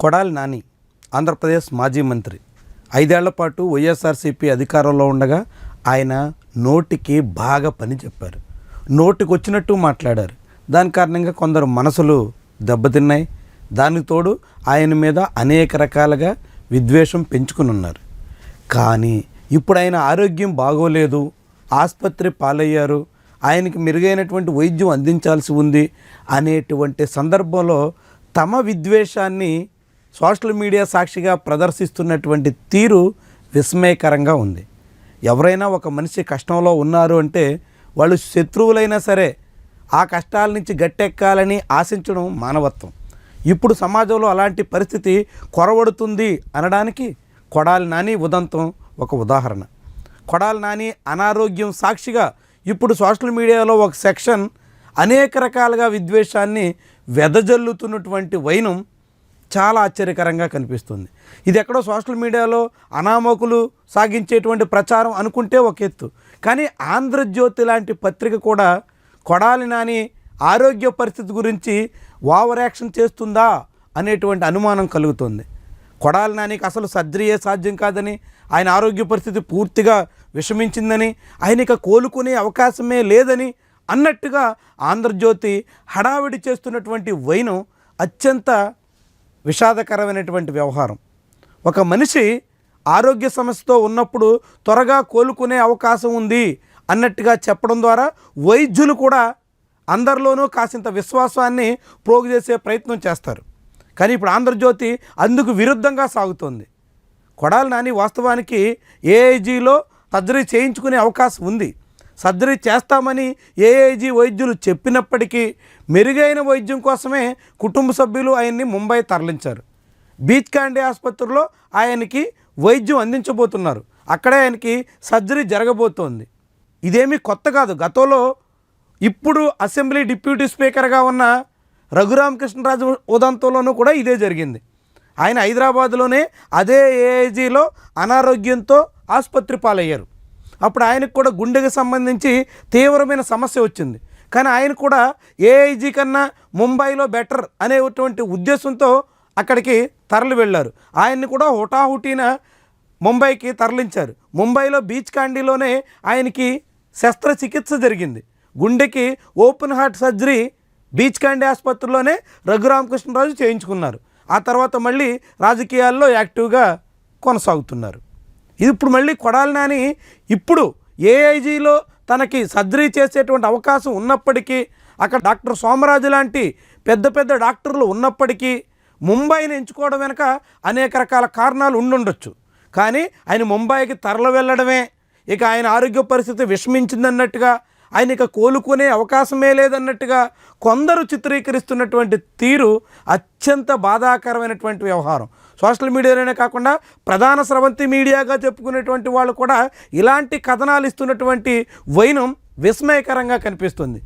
కొడాలి నాని ఆంధ్రప్రదేశ్ మాజీ మంత్రి. ఐదేళ్ళ పాటు వైఎస్ఆర్సీపీ అధికారంలో ఉండగా ఆయన నోటికి బాగా పని చెప్పారు. నోటికి వచ్చినట్టు మాట్లాడారు. దాని కారణంగా కొందరు మనసులు దెబ్బతిన్నాయి. దానికి తోడు ఆయన మీద అనేక రకాలుగా విద్వేషం పెంచుకుని ఉన్నారు కానీ ఇప్పుడు ఆయన ఆరోగ్యం బాగోలేదు. ఆసుపత్రి పాలయ్యారు. ఆయనకి మెరుగైనటువంటి వైద్యం అందించాల్సి ఉంది అనేటువంటి సందర్భంలో తమ విద్వేషాన్ని సోషల్ మీడియా సాక్షిగా ప్రదర్శిస్తున్నటువంటి తీరు విస్మయకరంగా ఉంది. ఎవరైనా ఒక మనిషి కష్టంలో ఉన్నారు అంటే వాళ్ళు శత్రువులైనా సరే ఆ కష్టాల నుంచి గట్టెక్కాలని ఆశించడం మానవత్వం. ఇప్పుడు సమాజంలో అలాంటి పరిస్థితి కొరవడుతుంది అనడానికి కొడాలి నాని ఉదంతం ఒక ఉదాహరణ. కొడాలి నాని అనారోగ్యం సాక్షిగా ఇప్పుడు సోషల్ మీడియాలో ఒక సెక్షన్ అనేక రకాలుగా విద్వేషాన్ని వెదజల్లుతున్నటువంటి వైనం చాలా ఆశ్చర్యకరంగా కనిపిస్తుంది. ఇది ఎక్కడో సోషల్ మీడియాలో అనామకులు సాగించేటువంటి ప్రచారం అనుకుంటే ఒక ఎత్తు. కానీ ఆంధ్రజ్యోతి లాంటి పత్రిక కూడా కొడాలి నాని ఆరోగ్య పరిస్థితి గురించి ఓవర్ యాక్షన్ చేస్తుందా అనేటువంటి అనుమానం కలుగుతుంది. కొడాలి నానికి అసలు సర్జరీయే సాధ్యం కాదని ఆయన ఆరోగ్య పరిస్థితి పూర్తిగా విషమించిందని ఆయన ఇక కోలుకునే అవకాశమే లేదని అన్నట్టుగా ఆంధ్రజ్యోతి హడావిడి చేస్తున్నటువంటి వైనం అత్యంత విషాదకరమైనటువంటి వ్యవహారం. ఒక మనిషి ఆరోగ్య సమస్యతో ఉన్నప్పుడు త్వరగా కోలుకునే అవకాశం ఉంది అన్నట్టుగా చెప్పడం ద్వారా వైద్యులు కూడా అందరిలోనూ కాసింత విశ్వాసాన్ని ప్రోగు చేసే ప్రయత్నం చేస్తారు. కానీ ఇప్పుడు ఆంధ్రజ్యోతి అందుకు విరుద్ధంగా సాగుతోంది. కొడాలి నాని వాస్తవానికి ఏఐజీలో సర్జరీ చేయించుకునే అవకాశం ఉంది. సర్జరీ చేస్తామని ఏఐజీ వైద్యులు చెప్పినప్పటికీ మెరుగైన వైద్యం కోసమే కుటుంబ సభ్యులు ఆయన్ని ముంబై తరలించారు. బీచ్ క్యాండీ ఆసుపత్రిలో ఆయనకి వైద్యం అందించబోతున్నారు. అక్కడే ఆయనకి సర్జరీ జరగబోతోంది. ఇదేమీ కొత్త కాదు. గతంలో ఇప్పుడు అసెంబ్లీ డిప్యూటీ స్పీకర్గా ఉన్న రఘురామకృష్ణరాజు ఉదంతంలోనూ కూడా ఇదే జరిగింది. ఆయన హైదరాబాద్లోనే అదే ఏఐజీలో అనారోగ్యంతో ఆసుపత్రి పాలయ్యారు. అప్పుడు ఆయనకు కూడా గుండెకి సంబంధించి తీవ్రమైన సమస్య వచ్చింది. కానీ ఆయన కూడా ఏఐజీ కన్నా ముంబైలో బెటర్ అనేటువంటి ఉద్దేశంతో అక్కడికి తరలి వెళ్ళారు. ఆయన్ని కూడా హుటాహుటీన ముంబైకి తరలించారు. ముంబైలో బీచ్ కాండీలోనే ఆయనకి శస్త్రచికిత్స జరిగింది. గుండెకి open heart surgery Breach Candy ఆసుపత్రిలోనే Raghuramakrishnaraju చేయించుకున్నారు. ఆ తర్వాత మళ్ళీ రాజకీయాల్లో యాక్టివ్గా కొనసాగుతున్నారు. ఇది ఇప్పుడు మళ్ళీ కొడాలి నాని. ఇప్పుడు ఏఐజీలో తనకి సర్జరీ చేసేటువంటి అవకాశం ఉన్నప్పటికీ అక్కడ డాక్టర్ సోమరాజు లాంటి పెద్ద పెద్ద డాక్టర్లు ఉన్నప్పటికీ ముంబైని ఎంచుకోవడం వెనక అనేక రకాల కారణాలు ఉండుండొచ్చు. కానీ ఆయన ముంబైకి తరలి వెళ్ళడమే ఇక ఆయన ఆరోగ్య పరిస్థితి విషమించిందన్నట్టుగా ఆయన ఇక కోలుకునే అవకాశమే లేదన్నట్టుగా కొందరు చిత్రీకరిస్తున్నటువంటి తీరు అత్యంత బాధాకరమైనటువంటి వ్యవహారం. సోషల్ మీడియాలోనే కాకుండా ప్రధాన స్రవంతి మీడియాగా చెప్పుకునేటువంటి వాళ్ళు కూడా ఇలాంటి కథనాలు ఇస్తున్నటువంటి వైనం విస్మయకరంగా కనిపిస్తుంది.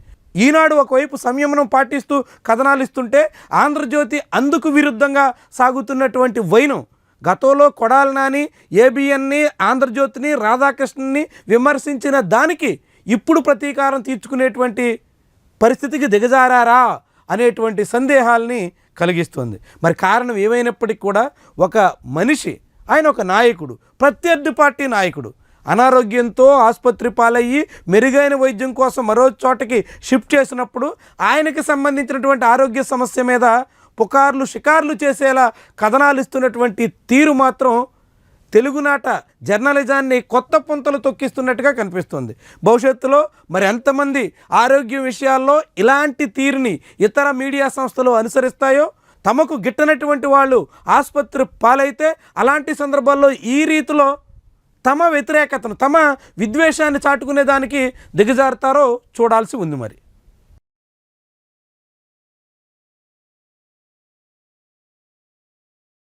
ఈనాడు ఒకవైపు సంయమనం పాటిస్తూ కథనాలు ఇస్తుంటే ఆంధ్రజ్యోతి అందుకు విరుద్ధంగా సాగుతున్నటువంటి వైనం గతంలో కొడాలనాని ఏబిఎన్ని ఆంధ్రజ్యోతిని రాధాకృష్ణని విమర్శించిన దానికి ఇప్పుడు ప్రతీకారం తీర్చుకునేటువంటి పరిస్థితికి దిగజారారా అనేటువంటి సందేహాల్ని కలిగిస్తుంది. మరి కారణం ఏమైనప్పటికీ కూడా ఒక మనిషి ఆయన ఒక నాయకుడు ప్రత్యర్థి పార్టీ నాయకుడు అనారోగ్యంతో ఆసుపత్రి పాలయ్యి మెరుగైన వైద్యం కోసం మరో చోటకి షిఫ్ట్ చేసినప్పుడు ఆయనకి సంబంధించినటువంటి ఆరోగ్య సమస్య మీద పుకార్లు షికార్లు చేసేలా కథనాలు ఇస్తున్నటువంటి తీరు మాత్రం తెలుగునాట జర్నలిజాన్ని కొత్త పుంతలు తొక్కిస్తున్నట్టుగా కనిపిస్తుంది. భవిష్యత్తులో మరి ఎంతమంది ఆరోగ్య విషయాల్లో ఇలాంటి తీరుని ఇతర మీడియా సంస్థలు అనుసరిస్తాయో తమకు గిట్టనటువంటి వాళ్ళు ఆసుపత్రి పాలైతే అలాంటి సందర్భాల్లో ఈ రీతిలో తమ వ్యతిరేకతను తమ విద్వేషాన్ని చాటుకునే దానికి దిగజారుతారో చూడాల్సి ఉంది మరి.